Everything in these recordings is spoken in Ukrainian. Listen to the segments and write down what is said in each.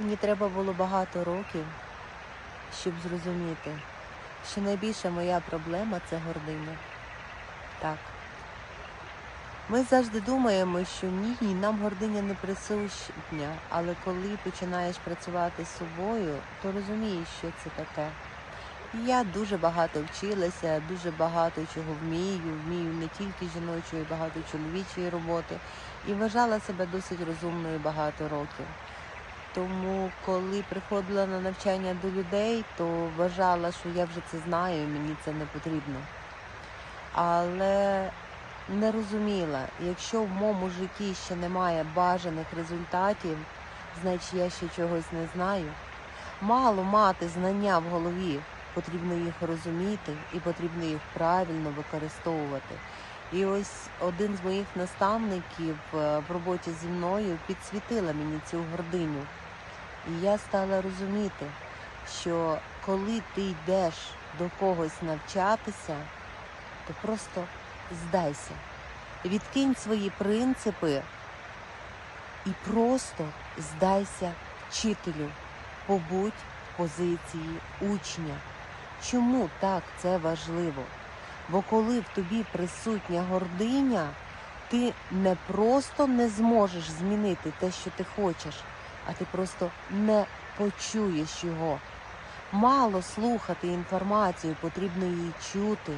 Мені треба було багато років, щоб зрозуміти, що найбільша моя проблема це гординя. Так. Ми завжди думаємо, що ні, нам гординя не присущня, але коли починаєш працювати з собою, то розумієш, що це таке. Я дуже багато вчилася, дуже багато чого вмію, вмію не тільки жіночої, багато чоловічої роботи, і вважала себе досить розумною багато років. Тому, коли приходила на навчання до людей, то вважала, що я вже це знаю, і мені це не потрібно. Але не розуміла, якщо в моєму житті ще немає бажаних результатів, значить я ще чогось не знаю. Мало мати знання в голові, потрібно їх розуміти і потрібно їх правильно використовувати. І ось один з моїх наставників е, в роботі зі мною підсвітила мені цю гординю. І я стала розуміти, що коли ти йдеш до когось навчатися, то просто здайся. Відкинь свої принципи і просто здайся вчителю. Побудь в позиції учня. Чому так це важливо? Бо коли в тобі присутня гординя, ти не просто не зможеш змінити те, що ти хочеш, а ти просто не почуєш його. Мало слухати інформацію, потрібно її чути,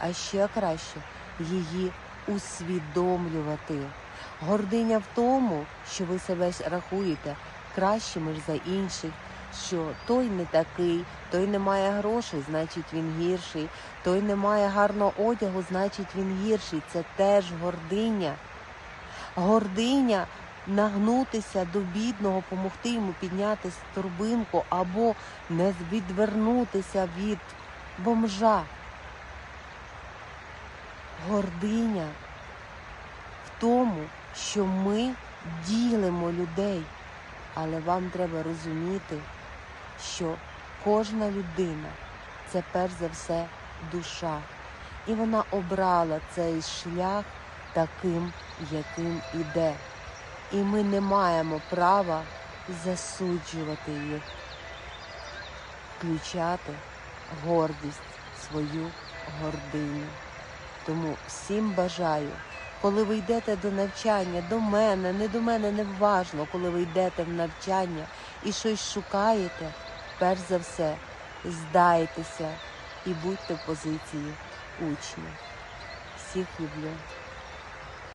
а ще краще її усвідомлювати. Гординя в тому, що ви себе рахуєте кращими ж за інших, що той не такий, той не має грошей, значить він гірший, той не має гарного одягу, значить він гірший. Це теж гординя. Гординя нагнутися до бідного, допомогти йому підняти торбинку або не відвернутися від бомжа. Гординя в тому, що ми ділимо людей, але вам треба розуміти, що кожна людина це перш за все душа. І вона обрала цей шлях таким, яким іде. І ми не маємо права засуджувати їх, включати гордість, свою гординю. Тому всім бажаю, коли ви йдете до навчання, до мене, не до мене не важно, коли ви йдете в навчання і щось шукаєте, перш за все, здайтеся і будьте в позиції учня. Всіх люблю.